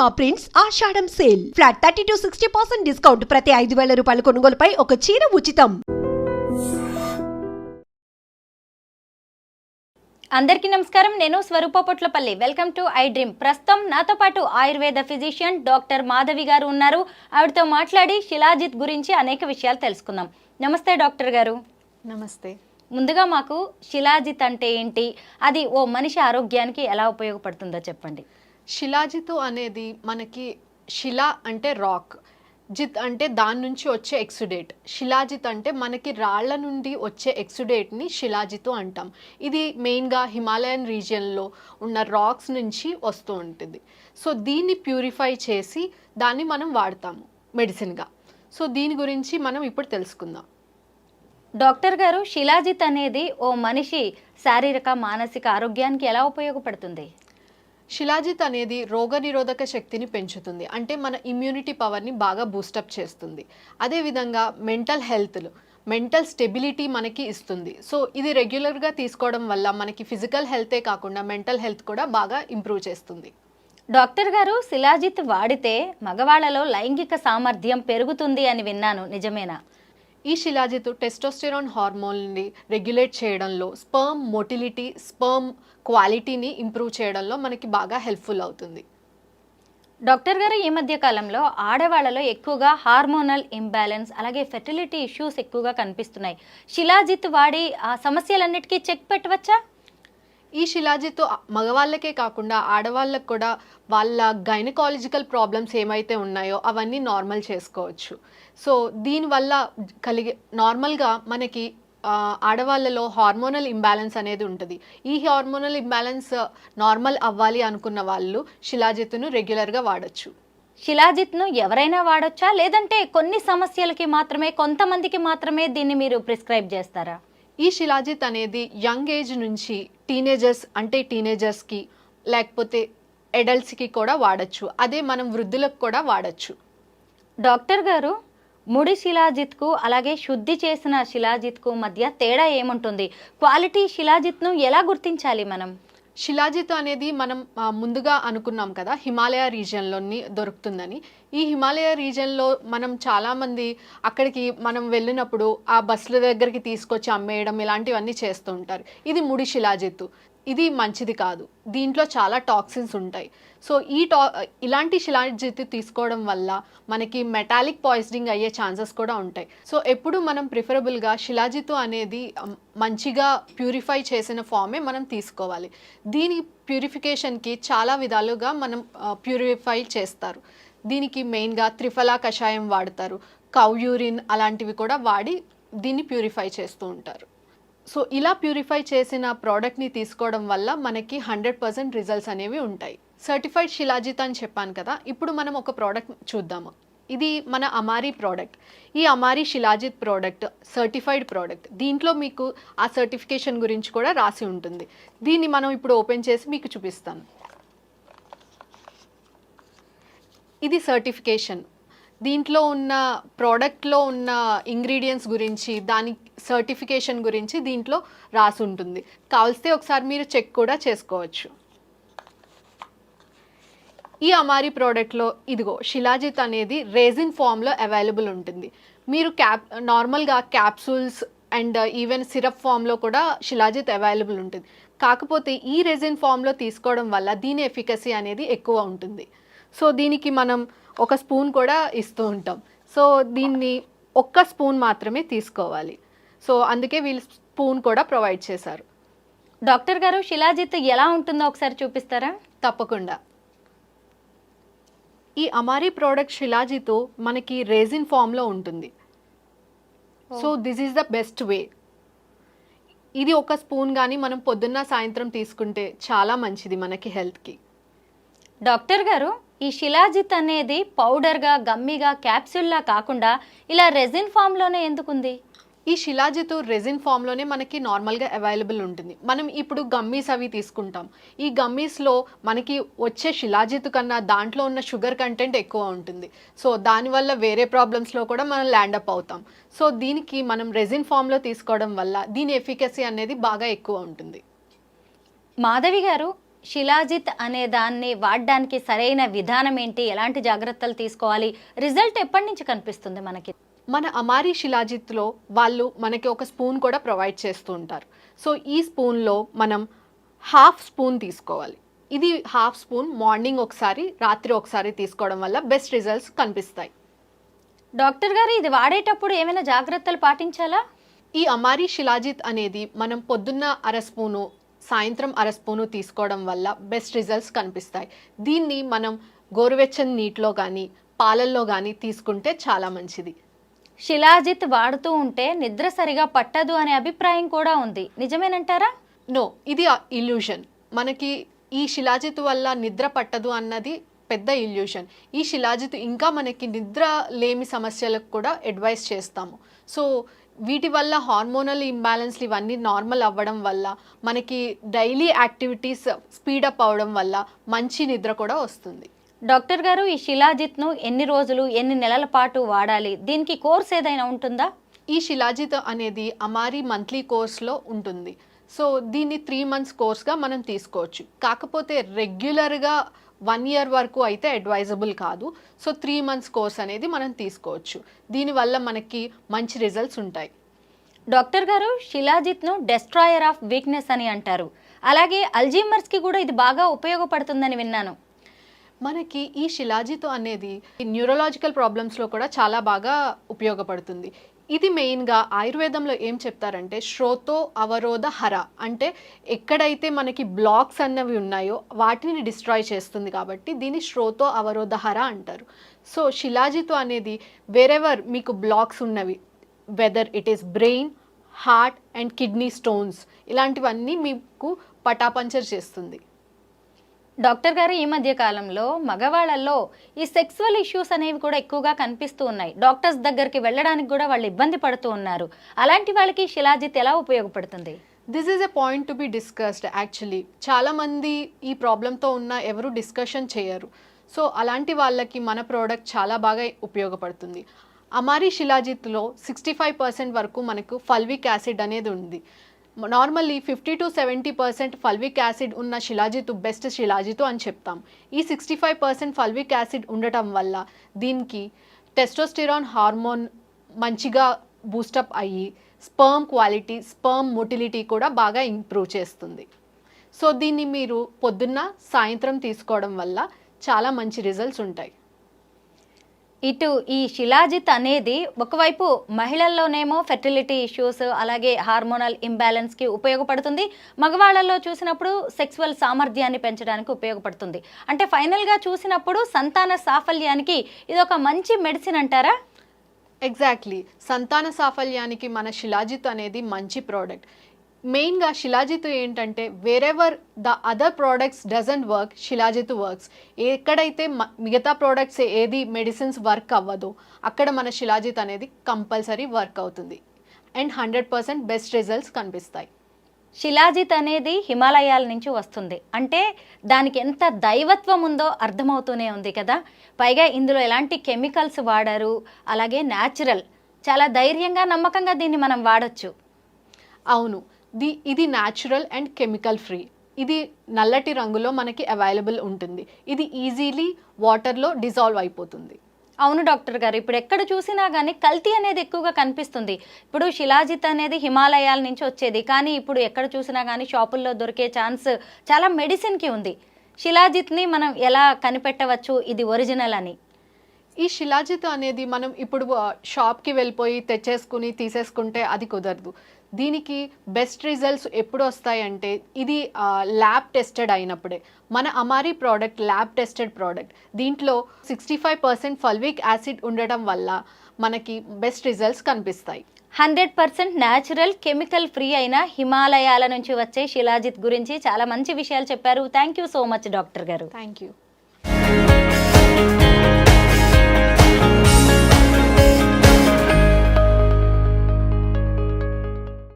Purnima prints Ashadham sale. Flat thirty to sixty percent discount. ప్రతి ఐదు వేల రూపాయల కొనుగోలుపై ఒక చీర ఉచితం. అందరికీ నమస్కారం. నేను Swarupa Potlapalli. Welcome to I dream. ప్రస్తుతం నాతో పాటు ఆయుర్వేద ఫిజిషియన్ డాక్టర్ మాధవి గారు ఉన్నారు. ఆవిడతో మాట్లాడి శిలాజిత్ గురించి అనేక విషయాలు తెలుసుకుందాం. నమస్తే డాక్టర్ గారు. నమస్తే. ముందుగా మాకు శిలాజిత్ అంటే ఏంటి? అది ఓ మనిషి ఆరోగ్యానికి ఎలా ఉపయోగపడుతుందో చెప్పండి. శిలాజితు అనేది మనకి శిలా అంటే రాక్ జిత్ అంటే దాని నుంచి వచ్చే ఎక్సుడేట్. శిలాజిత్ అంటే మనకి రాళ్ళ నుండి వచ్చే ఎక్సుడేట్ని శిలాజితు అంటాం. ఇది మెయిన్గా హిమాలయన్ రీజియన్లో ఉన్న రాక్స్ నుంచి వస్తూ ఉంటుంది. సో దీన్ని ప్యూరిఫై చేసి దాన్ని మనం వాడతాము మెడిసిన్గా సో దీని గురించి మనం ఇప్పుడు తెలుసుకుందాం. డాక్టర్ గారు శిలాజిత్ అనేది ఓ మనిషి శారీరక మానసిక ఆరోగ్యానికి ఎలా ఉపయోగపడుతుంది? శిలాజిత్ అనేది రోగనిరోధక శక్తిని పెంచుతుంది. అంటే మన ఇమ్యూనిటీ పవర్ని బాగా బూస్టప్ చేస్తుంది. అదేవిధంగా మెంటల్ హెల్త్లు మెంటల్ స్టెబిలిటీ మనకి ఇస్తుంది. సో ఇది రెగ్యులర్గా తీసుకోవడం వల్ల మనకి ఫిజికల్ హెల్తే కాకుండా మెంటల్ హెల్త్ కూడా బాగా ఇంప్రూవ్ చేస్తుంది. డాక్టర్ గారు శిలాజిత్ వాడితే మగవాళ్ళలో లైంగిక సామర్థ్యం పెరుగుతుంది అని విన్నాను. నిజమేనా? ఈ శిలాజితు టెస్టోస్టెరాన్ హార్మోన్ని రెగ్యులేట్ చేయడంలో స్పర్మ్ మొటిలిటీ స్పర్మ్ క్వాలిటీని ఇంప్రూవ్ చేయడంలో మనకి బాగా హెల్ప్ఫుల్ అవుతుంది. డాక్టర్ గారు ఈ మధ్య కాలంలో ఆడవాళ్ళలో ఎక్కువగా హార్మోనల్ ఇంబ్యాలెన్స్ అలాగే ఫెర్టిలిటీ ఇష్యూస్ ఎక్కువగా కనిపిస్తున్నాయి. శిలాజిత్ వాడి ఆ సమస్యలన్నిటికీ చెక్ పెట్టవచ్చా? ఈ శిలాజితో మగవాళ్ళకే కాకుండా ఆడవాళ్ళకు కూడా వాళ్ళ గైనకాలజికల్ ప్రాబ్లమ్స్ ఏమైతే ఉన్నాయో అవన్నీ నార్మల్ చేసుకోవచ్చు. సో దీనివల్ల కలిగే నార్మల్గా మనకి ఆడవాళ్ళలో హార్మోనల్ ఇంబ్యాలెన్స్ అనేది ఉంటుంది. ఈ హార్మోనల్ ఇంబ్యాలెన్స్ నార్మల్ అవ్వాలి అనుకున్న వాళ్ళు శిలాజిత్తును రెగ్యులర్గా వాడచ్చు. శిలాజిత్ను ఎవరైనా వాడొచ్చా? లేదంటే కొన్ని సమస్యలకి మాత్రమే కొంతమందికి మాత్రమే దీన్ని మీరు ప్రిస్క్రైబ్ చేస్తారా? ఈ శిలాజిత్ అనేది యంగ్ ఏజ్ నుంచి టీనేజర్స్ అంటే టీనేజర్స్కి లేకపోతే ఎడల్ట్స్కి కూడా వాడచ్చు. అదే మనం వృద్ధులకు కూడా వాడచ్చు. డాక్టర్ గారు ముడి శిలాజిత్కు అలాగే శుద్ధి చేసిన శిలాజిత్కు మధ్య తేడా ఏముంటుంది? క్వాలిటీ శిలాజిత్ను ఎలా గుర్తించాలి మనం? శిలాజిత్ అనేది మనం ముందుగా అనుకున్నాం కదా హిమాలయ రీజియన్లోని దొరుకుతుందని. ఈ హిమాలయ రీజియన్లో మనం చాలామంది అక్కడికి మనం వెళ్ళినప్పుడు ఆ బస్సుల దగ్గరికి తీసుకొచ్చి అమ్మేయడం ఇలాంటివన్నీ చేస్తూ ఉంటారు. ఇది ముడి శిలాజిత్తు. ఇది మంచిది కాదు. దీంట్లో చాలా టాక్సిన్స్ ఉంటాయి. సో ఈ టా ఇలాంటి శిలాజిత్తు తీసుకోవడం వల్ల మనకి మెటాలిక్ పాయిజనింగ్ అయ్యే ఛాన్సెస్ కూడా ఉంటాయి. సో ఎప్పుడు మనం ప్రిఫరబుల్గా శిలాజిత్తు అనేది మంచిగా ప్యూరిఫై చేసిన ఫామే మనం తీసుకోవాలి. దీని ప్యూరిఫికేషన్కి చాలా విధాలుగా మనం ప్యూరిఫై చేస్తారు. దీనికి మెయిన్గా త్రిఫలా కషాయం వాడతారు. కౌ యూరిన్ అలాంటివి కూడా వాడి దీన్ని ప్యూరిఫై చేస్తూ ఉంటారు. సో ఇలా ప్యూరిఫై చేసిన ప్రోడక్ట్ని తీసుకోవడం వల్ల మనకి హండ్రెడ్ పర్సెంట్ రిజల్ట్స్ అనేవి ఉంటాయి. సర్టిఫైడ్ శిలాజిత్ అని చెప్పాను కదా ఇప్పుడు మనం ఒక ప్రోడక్ట్ చూద్దాము. ఇది మన అమారీ ప్రోడక్ట్. ఈ Amari shilajit product certified product దీంట్లో మీకు ఆ సర్టిఫికేషన్ గురించి కూడా రాసి ఉంటుంది. దీన్ని మనం ఇప్పుడు ఓపెన్ చేసి మీకు చూపిస్తాను. ఇది సర్టిఫికేషన్. దీంట్లో ఉన్న ప్రోడక్ట్లో ఉన్న ఇంగ్రీడియంట్స్ గురించి దాని సర్టిఫికేషన్ గురించి దీంట్లో రాసి ఉంటుంది. కావలిస్తే ఒకసారి మీరు చెక్ కూడా చేసుకోవచ్చు. ఈ అమారి ప్రోడక్ట్లో ఇదిగో శిలాజిత్ అనేది రేజిన్ ఫామ్లో అవైలబుల్ ఉంటుంది. మీరు క్యాప్ నార్మల్గా క్యాప్సూల్స్ అండ్ ఈవెన్ సిరప్ ఫామ్లో కూడా శిలాజిత్ అవైలబుల్ ఉంటుంది. కాకపోతే ఈ రెజిన్ ఫామ్లో తీసుకోవడం వల్ల దీని ఎఫికసీ అనేది ఎక్కువ ఉంటుంది. సో దీనికి మనం ఒక స్పూన్ కూడా ఇస్తూ ఉంటాం. సో దీన్ని ఒక్క స్పూన్ మాత్రమే తీసుకోవాలి. సో అందుకే వీళ్ళు స్పూన్ కూడా ప్రొవైడ్ చేశారు. డాక్టర్ గారు శిలాజిత్ ఎలా ఉంటుందో ఒకసారి చూపిస్తారా? తప్పకుండా. ఈ అమారీ ప్రోడక్ట్ శిలాజితో మనకి రేజిన్ ఫామ్లో ఉంటుంది. So this is the best way. ఇది ఒక స్పూన్ కానీ మనం పొద్దున్న సాయంత్రం తీసుకుంటే చాలా మంచిది మనకి హెల్త్కి. డాక్టర్ గారు ఈ శిలాజిత్ అనేది పౌడర్గా గమ్మిగా క్యాప్సూల్లా కాకుండా ఇలా రెజిన్ ఫామ్లోనే ఎందుకుంది? ఈ శిలాజితు రెజిన్ ఫామ్లోనే మనకి నార్మల్గా అవైలబుల్ ఉంటుంది. మనం ఇప్పుడు గమ్మీస్ అవి తీసుకుంటాం. ఈ గమ్మీస్లో మనకి వచ్చే శిలాజితు కన్నా దాంట్లో ఉన్న షుగర్ కంటెంట్ ఎక్కువ ఉంటుంది. సో దానివల్ల వేరే ప్రాబ్లమ్స్లో కూడా మనం ల్యాండ్ అప్ అవుతాం. సో దీనికి మనం రెజిన్ ఫామ్లో తీసుకోవడం వల్ల దీని ఎఫికసీ అనేది బాగా ఎక్కువ ఉంటుంది. మాధవి గారు శిలాజిత్ అనే దాన్ని వాడడానికి సరైన విధానం ఏంటి? ఎలాంటి జాగ్రత్తలు తీసుకోవాలి? రిజల్ట్ ఎప్పటి నుంచి కనిపిస్తుంది మనకి? మన అమారి శిలాజిత్లో వాళ్ళు మనకి ఒక స్పూన్ కూడా ప్రొవైడ్ చేస్తూ ఉంటారు. సో ఈ స్పూన్లో మనం హాఫ్ స్పూన్ తీసుకోవాలి. ఇది హాఫ్ స్పూన్ మార్నింగ్ ఒకసారి రాత్రి ఒకసారి తీసుకోవడం వల్ల బెస్ట్ రిజల్ట్స్ కనిపిస్తాయి. డాక్టర్ గారు ఇది వాడేటప్పుడు ఏమైనా జాగ్రత్తలు పాటించాలా? ఈ అమారి శిలాజిత్ అనేది మనం పొద్దున్న అర స్పూను సాయంత్రం అర స్పూను తీసుకోవడం వల్ల బెస్ట్ రిజల్ట్స్ కనిపిస్తాయి. దీన్ని మనం గోరువెచ్చని నీటిలో కానీ పాలల్లో కానీ తీసుకుంటే చాలా మంచిది. శిలాజిత్ వాడుతూ ఉంటే నిద్ర సరిగా పట్టదు అనే అభిప్రాయం కూడా ఉంది. నిజమేనంటారా? నో ఇది ఇల్యూషన్ మనకి ఈ శిలాజిత్ వల్ల నిద్ర పట్టదు అన్నది పెద్ద ఇల్యూషన్ ఈ శిలాజిత్ ఇంకా మనకి నిద్ర లేమి సమస్యలకు కూడా అడ్వైస్ చేస్తాము. సో వీటి వల్ల హార్మోనల్ ఇంబ్యాలెన్స్లు ఇవన్నీ నార్మల్ అవ్వడం వల్ల మనకి డైలీ యాక్టివిటీస్ స్పీడప్ అవడం వల్ల మంచి నిద్ర కూడా వస్తుంది. డాక్టర్ గారు ఈ శిలాజిత్ను ఎన్ని రోజులు ఎన్ని నెలల పాటు వాడాలి? దీనికి కోర్స్ ఏదైనా ఉంటుందా? ఈ శిలాజిత్ అనేది అమారి మంత్లీ కోర్స్లో ఉంటుంది. సో దీన్ని త్రీ మంత్స్ కోర్స్గా మనం తీసుకోవచ్చు. కాకపోతే రెగ్యులర్గా వన్ ఇయర్ వరకు అయితే అడ్వైజబుల్ కాదు. సో త్రీ మంత్స్ కోర్స్ అనేది మనం తీసుకోవచ్చు. దీనివల్ల మనకి మంచి రిజల్ట్స్ ఉంటాయి. డాక్టర్ గారు శిలాజిత్ను డెస్ట్రాయర్ ఆఫ్ వీక్నెస్ అని అంటారు. అలాగే అల్జీమర్స్కి కూడా ఇది బాగా ఉపయోగపడుతుందని విన్నాను. మనకి ఈ శిలాజిత్ అనేది న్యూరలాజికల్ ప్రాబ్లమ్స్లో కూడా చాలా బాగా ఉపయోగపడుతుంది. ఇది మెయిన్గా ఆయుర్వేదంలో ఏం చెప్తారంటే శ్రోతో అవరోధ హర అంటే ఎక్కడైతే మనకి బ్లాక్స్ అన్నవి ఉన్నాయో వాటిని డిస్ట్రాయ్ చేస్తుంది కాబట్టి దీన్ని శ్రోతో అవరోధ హర అంటారు. సో శిలాజిత్ అనేది వేరెవర్ మీకు బ్లాక్స్ ఉన్నవి whether it is brain heart and kidney stones ఇలాంటివన్నీ మీకు పటాపంచర్ చేస్తుంది. డాక్టర్ గారు ఈ మధ్య కాలంలో మగవాళ్ళల్లో ఈ సెక్సువల్ ఇష్యూస్ అనేవి కూడా ఎక్కువగా కనిపిస్తూ ఉన్నాయి. డాక్టర్స్ దగ్గరికి వెళ్ళడానికి కూడా వాళ్ళు ఇబ్బంది పడుతూ ఉన్నారు. అలాంటి వాళ్ళకి శిలాజిత్ ఎలా ఉపయోగపడుతుంది? This is a point to be discussed actually చాలామంది ఈ ప్రాబ్లంతో ఉన్న ఎవరు డిస్కషన్ చేయరు. సో అలాంటి వాళ్ళకి మన ప్రోడక్ట్ చాలా బాగా ఉపయోగపడుతుంది. అమారి శిలాజిత్లో సిక్స్టీ ఫైవ్ పర్సెంట్ వరకు మనకు ఫల్విక్ యాసిడ్ అనేది ఉంది. Normally fifty to seventy percent fulvic acid ఉన్న శిలాజితు బెస్ట్ శిలాజితు అని చెప్తాం. ఈ sixty five percent fulvic acid ఉండటం వల్ల దీనికి టెస్టోస్టిరాన్ హార్మోన్ మంచిగా బూస్టప్ అయ్యి స్పర్మ్ క్వాలిటీ స్పర్మ్ మొటిలిటీ కూడా బాగా ఇంప్రూవ్ చేస్తుంది. సో దీన్ని మీరు పొద్దున్న సాయంత్రం తీసుకోవడం వల్ల చాలా మంచి రిజల్ట్స్ ఉంటాయి. ఇటు ఈ శిలాజిత్ అనేది ఒకవైపు మహిళల్లోనేమో ఫెర్టిలిటీ ఇష్యూస్ అలాగే హార్మోనల్ ఇంబ్యాలెన్స్కి ఉపయోగపడుతుంది. మగవాళ్ళలో చూసినప్పుడు సెక్సువల్ సామర్థ్యాన్ని పెంచడానికి ఉపయోగపడుతుంది. అంటే ఫైనల్గా చూసినప్పుడు సంతాన సాఫల్యానికి ఇది ఒక మంచి మెడిసిన్ అంటారా? ఎగ్జాక్ట్లీ సంతాన సాఫల్యానికి మన శిలాజిత్ అనేది మంచి ప్రోడక్ట్ మెయిన్గా శిలాజిత్ ఏంటంటే wherever the other products doesn't work shilajit works ఎక్కడైతే మ- మిగతా ప్రోడక్ట్స్ ఏది మెడిసిన్స్ వర్క్ అవ్వదో అక్కడ మన శిలాజిత్ అనేది కంపల్సరీ వర్క్ అవుతుంది. And hundred percent best results కనిపిస్తాయి. శిలాజిత్ అనేది హిమాలయాల నుంచి వస్తుంది. అంటే దానికి ఎంత దైవత్వం ఉందో అర్థమవుతూనే ఉంది కదా. పైగా ఇందులో ఎలాంటి కెమికల్స్ వాడారు అలాగే న్యాచురల్ చాలా ధైర్యంగా నమ్మకంగా దీన్ని మనం వాడొచ్చు. అవును. ది ఇది న్యాచురల్ అండ్ కెమికల్ ఫ్రీ ఇది నల్లటి రంగులో మనకి అవైలబుల్ ఉంటుంది. ఇది ఈజీలీ వాటర్లో డిజాల్వ్ అయిపోతుంది. అవును డాక్టర్ గారు ఇప్పుడు ఎక్కడ చూసినా కానీ కల్తీ అనేది ఎక్కువగా కనిపిస్తుంది. ఇప్పుడు శిలాజిత్ అనేది హిమాలయాల నుంచి వచ్చేది. కానీ ఇప్పుడు ఎక్కడ చూసినా కానీ షాపుల్లో దొరికే ఛాన్స్ చాలా మెడిసిన్కి ఉంది. శిలాజిత్ని మనం ఎలా కనిపెట్టవచ్చు? ఇది ఒరిజినల్ అని. ఈ శిలాజిత్ అనేది మనం ఇప్పుడు షాప్కి వెళ్ళిపోయి తెచ్చేసుకుని తీసేసుకుంటే అది కుదరదు. దీనికి బెస్ట్ రిజల్ట్స్ ఎప్పుడు వస్తాయంటే ఇది ల్యాబ్ టెస్టెడ్ అయినప్పుడే. మన Amari product lab tested product దీంట్లో sixty five percent fulvic acid ఉండటం వల్ల మనకి బెస్ట్ రిజల్ట్స్ కనిపిస్తాయి. Hundred percent natural chemical free అయిన హిమాలయాల నుంచి వచ్చే శిలాజిత్ గురించి చాలా మంచి విషయాలు చెప్పారు. Thank you so much doctor గారు. Thank you